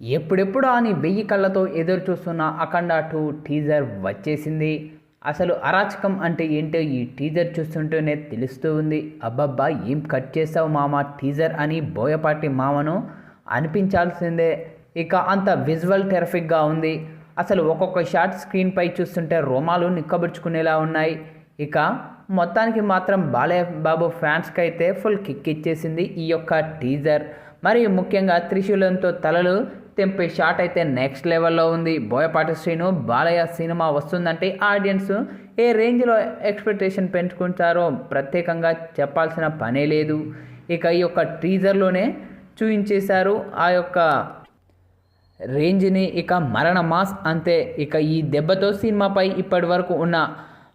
ఎప్పుడెప్పుడు అని వెయ్యి కళ్ళతో ఎదురు చూస్తున్న అఖండ టూ టీజర్ వచ్చేసింది. అసలు అరాచకం అంటే ఏంటో ఈ టీజర్ చూస్తుంటేనే తెలుస్తూ ఉంది. అబ్బబ్బా ఏం కట్ చేసావు మామ టీజర్ అని బోయపాటి మామను అనిపించాల్సిందే. ఇక అంత విజువల్ టెరఫిక్గా ఉంది. అసలు ఒక్కొక్క షార్ట్ స్క్రీన్పై చూస్తుంటే రోమాలు నిక్కబుచ్చుకునేలా ఉన్నాయి. ఇక మొత్తానికి మాత్రం బాలయ్య బాబు ఫ్యాన్స్కి అయితే ఫుల్ కిక్ ఇచ్చేసింది ఈ యొక్క టీజర్. మరియు ముఖ్యంగా త్రిశూలంతో తలలు తెంపే షాట్ అయితే నెక్స్ట్ లెవెల్లో ఉంది. బోయపాటి శ్రీను బాలయ్య సినిమా వస్తుందంటే ఆడియన్స్ ఏ రేంజ్లో ఎక్స్పెక్టేషన్ పెంచుకుంటారో ప్రత్యేకంగా చెప్పాల్సిన పనే లేదు. ఇక ఈ యొక్క టీజర్లోనే చూపించేశారు ఆ యొక్క రేంజ్ని ఇక మరణ మాస్ అంతే. ఇక ఈ దెబ్బతో సినిమాపై ఇప్పటి వరకు ఉన్న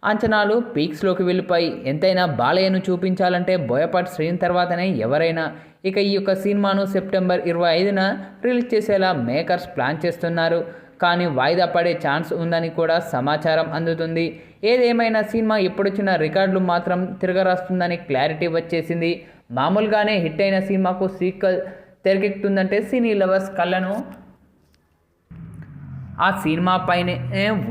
అంచనాలు పీక్స్లోకి వెళ్ళిపోయి ఎంతైనా బాలయ్యను చూపించాలంటే బోయపాటి శ్రీని తర్వాతనే ఎవరైనా. ఇక ఈ యొక్క సినిమాను సెప్టెంబర్ ఇరవై ఐదున రిలీజ్ చేసేలా మేకర్స్ ప్లాన్ చేస్తున్నారు. కానీ వాయిదా పడే ఛాన్స్ ఉందని కూడా సమాచారం అందుతుంది. ఏదేమైనా సినిమా ఇప్పుడొచ్చిన రికార్డులు మాత్రం తిరగరాస్తుందని క్లారిటీ వచ్చేసింది. మామూలుగానే హిట్ అయిన సినిమాకు సీక్వెల్ తెరకెక్కుతుందంటే సినీ లవర్స్ కళ్ళను ఆ సినిమా పైనే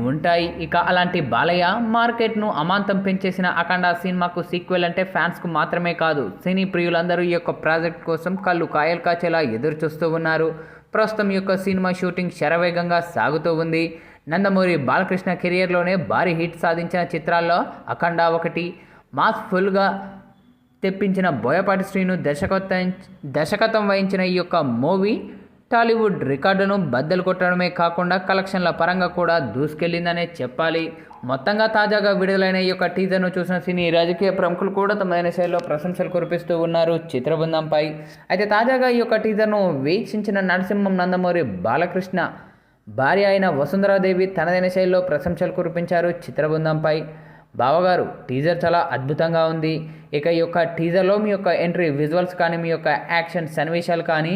ఉంటాయి. ఇక అలాంటి బాలయ్య మార్కెట్ను అమాంతం పెంచేసిన అఖండ సినిమాకు సీక్వెల్ అంటే ఫ్యాన్స్కు మాత్రమే కాదు సినీ ప్రియులందరూ ఈ యొక్క ప్రాజెక్ట్ కోసం కళ్ళు కాయలు కాచేలా ఎదురు చూస్తూ ఉన్నారు. ప్రస్తుతం యొక్క సినిమా షూటింగ్ శరవేగంగా సాగుతూ ఉంది. నందమూరి బాలకృష్ణ కెరియర్లోనే భారీ హిట్ సాధించిన చిత్రాల్లో అఖండ ఒకటి మాస్ ఫుల్గా తెప్పించిన బోయపాటి శ్రీను దర్శకత్వం దర్శకత్వం వహించిన ఈ యొక్క మూవీ టాలీవుడ్ రికార్డును బద్దలు కొట్టడమే కాకుండా కలెక్షన్ల పరంగా కూడా దూసుకెళ్ళిందనే చెప్పాలి. మొత్తంగా తాజాగా విడుదలైన ఈ యొక్క టీజర్ను చూసిన సినీ రాజకీయ ప్రముఖులు కూడా తమదైన శైలిలో ప్రశంసలు కురిపిస్తూ ఉన్నారు చిత్రబృందంపై. అయితే తాజాగా ఈ యొక్క టీజర్ను వీక్షించిన నరసింహం నందమూరి బాలకృష్ణ భార్య అయిన వసుంధరాదేవి తనదైన శైలిలో ప్రశంసలు కురిపించారు చిత్రబృందంపై. బావగారు టీజర్ చాలా అద్భుతంగా ఉంది. ఇక ఈ యొక్క టీజర్లో మీ యొక్క ఎంట్రీ విజువల్స్ కానీ మీ యొక్క యాక్షన్ సన్నివేశాలు కానీ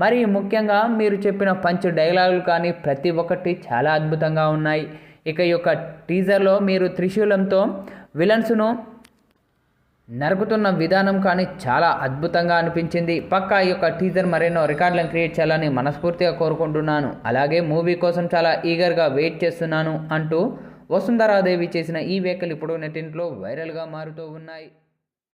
మరి ముఖ్యంగా మీరు చెప్పిన పంచ్ డైలాగులు కానీ ప్రతి ఒక్కటి చాలా అద్భుతంగా ఉన్నాయి. ఇక ఈ యొక్క టీజర్లో మీరు త్రిశూలంతో విలన్స్ను నరుకుతున్న విధానం కానీ చాలా అద్భుతంగా అనిపించింది. పక్కా ఈ యొక్క టీజర్ మరెన్నో రికార్డులను క్రియేట్ చేయాలని మనస్ఫూర్తిగా కోరుకుంటున్నాను. అలాగే మూవీ కోసం చాలా ఈగర్గా వెయిట్ చేస్తున్నాను అంటూ వసుంధరాదేవి చేసిన ఈ వ్యాఖ్యలు ఇప్పుడు నెట్టింట్లో వైరల్గా మారుతూ ఉన్నాయి.